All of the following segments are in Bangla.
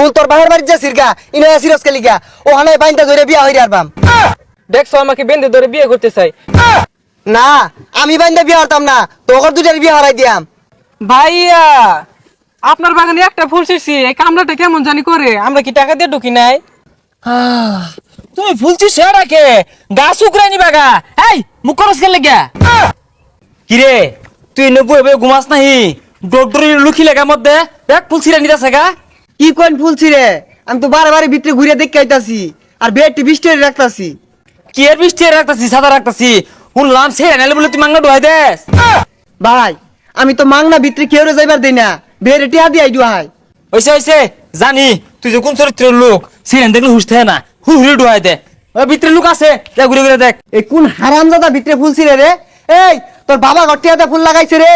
ফুল তোর বাহের বাড়ির যে সিরগা ইনো সিরস কে লিগা। ও হানে বাইন্দা ধরে বিয়া হইরে আরবাম দেখছ আমাকে বেঁধে ধরে বিয়ে করতে চাই। না আমি বাইন্দা বিয়া হতাম না তোর দুটার বিয়া হরাই দিয়াম। ভাইয়া আপনার বাগানে একটা ফুল ছিঁড়ছি এই কামড়াটা কেমন জানি করে আমরা কি টাকা দিয়ে ঢুকি নাই? তুমি ফুলছি সেরাকে গাছ উকরাই নিবা গা এই মুখ করস লাগিয়া কিরে তুই নব্বই বই ঘুমাস নাহি? ডক্টর লুকি লাগা মধ্যে দেখ ফুলছি রে নিতাছে গা। কি কোন ফুল ছিড়ে? আমি তো বারে ভিতরে ঘুরে দেখে আইতাছি আর বেডটি বৃষ্টি রাখতাছি। কি এর বৃষ্টি রাখতাছি? সাদা রাখতাছি। শুনলাম সে নাইলে বলে তুই মাংনা ডুয়াই দেস। ভাই আমি তো মাংনা ভিতরে কেউ যাইবার দেই না বেড়ে টিয়া দিয়ে আইডু হাই। হইছে হইছে জানি তুই যে কোন চরিত্রের লোক সিরেন দেখলে হুস থাকে না হুড়ে ডুয়াই দে। ওই ভিতরে লোক আছে দেখ ঘুরে ঘুরে দেখ। এই কোন হারামজাদা ভিতরে ফুল ছিড়ে রে? এই তোর বাবা গটিয়াতে ফুল লাগাইছে রে।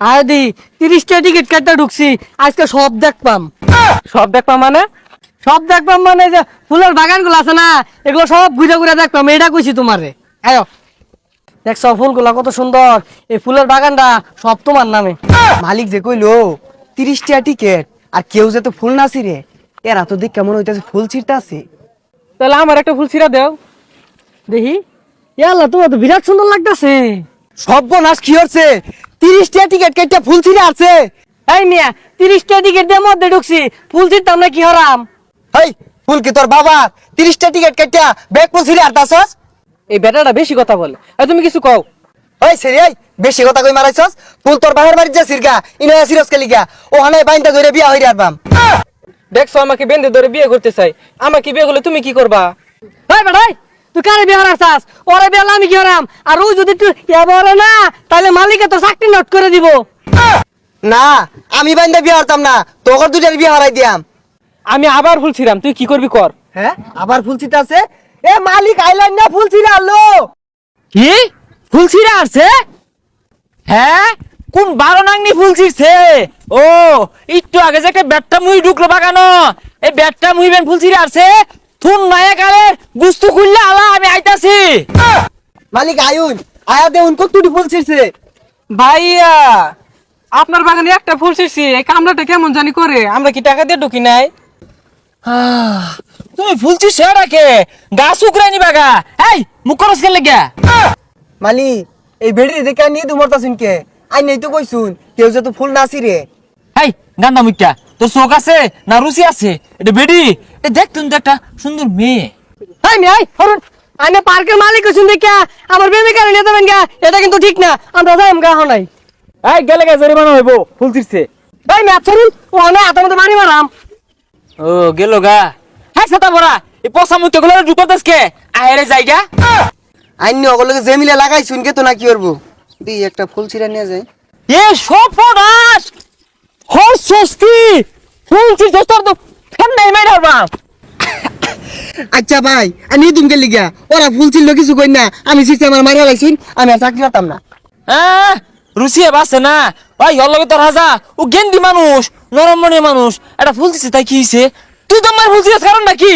আদি তিরিশটা টিকিট কাটতে ঢুকছি। আজকে সব দেখবাম সব মানে? সব দেখবাম মানে যে ফুলের বাগানগুলো আছে না এগুলো সব ঘুরে ঘুরে দেখবাম এটা কইছি তোমারে। আয়ো। দেখছ ফুলগুলা কত সুন্দর। এই ফুলের বাগানটা সব তোমার নামে। মালিক যে কইলো তিরিশ টিয়া টিকেট আর কেউ যে তো ফুল না ছিড়ে এরা তো দেখ কেমন হইতাছে ফুল ছিড়তে আছে তাহলে আমার একটা ফুল ছিঁড়া দেও। দেখি। ইয়াল্লা তোমার তো বিরাট সুন্দর লাগতেছে। সর্বনাশ কি হচ্ছে তিরিশ টিয়া টিকেট কেটে ফুল ছিড়ে আছে। এই মিয়া তিরিশটা টিকিট দিয়ে মধ্যে ঢুকছি ফুল ছিটতাম না কি হরাম? হেই ফুল কি তোর বাবা? তিরিশটা টিকেট কেটে ব্যাগ ফুল ছিড়ে আরতাছস এই বেটাটা বেশি কথা বলে। এই তুমি কিছু কও। ওই সেরি এই বেশি কথা কই মারাইছস? ফুল তোর বাহের বাড়ির যে সিরগা ইনো সিরস কে লিগা ও বাইন্দা ধরে বিয়া হইরে আরবাম দেখছ আমাকে বেঁধে ধরে বিয়ে করতে চাই। আমাকে বিয়ে করলে তুমি কি করবা? এই বেটাই তুই কারে বিয়ে হারাস ওরে বিয়ে আমি কি হরাম আর ও যদি তুই ইয়া বলে না তাহলে মালিকে তো চাকরি নোট করে দিব। না আমি বাইন্দা বিয়া হতাম না তোর দুটার বিয়া হরাই দিয়াম। আমি আবার ফুল ছিঁড়াম তুই কি করবি কর। হ্যাঁ আবার ফুল ছিটা আছে? এ মালিক আইলাইন না ফুল ছিড়ে আলো কি? ফুল ছিঁড়া আছে? হ্যাঁ? কোন বারো নাংনি ফুল ছিঁড়ছে ও একটু আগে যে একটা ব্যাটটা মুই ঢুকলো বাগানো এই ব্যাটটা মুই বেন ফুল ছিঁড়ে আছে? থুন নায়ক কালে গুস্তু খুললে আলা আমি আইতাছি। মালিক আয়ুন আয়া দেউন কতটি ফুল ছিড়ছে। ভাইয়া আপনার বাগানে একটা ফুল ছিঁড়ছি এই কামড়াটা কেমন জানি করে। আমরা কি টাকা দিয়ে ঢুকি নাই? তুমি ফুল ছিঁড়ছে রাখে গাছ উকরাই নিবা গা। এই মুখ করস কেন লাগিয়া? মালি এই বেড়ি দেখে নিয়ে তু মরতাছুন কে? আই নেই তো কইছুন কেউ যে তো ফুল না ছিড়ে। এই গান্দা মুখ্যা তোর চোখ আছে না রুচি আছে? এটা বেডি এ দেখ তুমি তো একটা সুন্দর মেয়ে। এই মিয়া হরুন আইনে পার্কের মালিক হইছুন দেখা আমার প্রেমিকার নিয়ে যাবেন গা। এটা কিন্তু ঠিক না আমরা যাইম গা হনাই এই গেলে গা জরিমানা হইব ফুল ছিঁড়ছে। এই মিয়া চলুন ও না হাতের মধ্যে মারি মারাম। ও গেল গা। হ্যাঁ সাতা বড়া এই পচা মুখে গুলো ঢুকো দেশকে আহেরে জায়গা। আইনি অগলকে যে মিলে লাগাইছুন কে তো না কি করব? দি একটা ফুল ছিড়া নিয়ে যায় এ সর্বনাশ হর সস্তি ফুল ছিঁড়ছে তোর তো নাই মাই ধরবাম আচ্ছা ভাই আমি তুমি গেলি গিয়া ওরা ফুল ছিল কিছু কই না। আমি সিস্টেম আমার মারিয়া লাগছি আমি আর চাকরি করতাম না। হ্যাঁ রুসি বাসে না? ভাই ওর লগে তোর হাজা ও গেন্দি মানুষ নরম মনের মানুষ এটা ফুল দিছে তাই কি হইছে? তুই তো আমার ফুল দিছিস কারণ নাকি?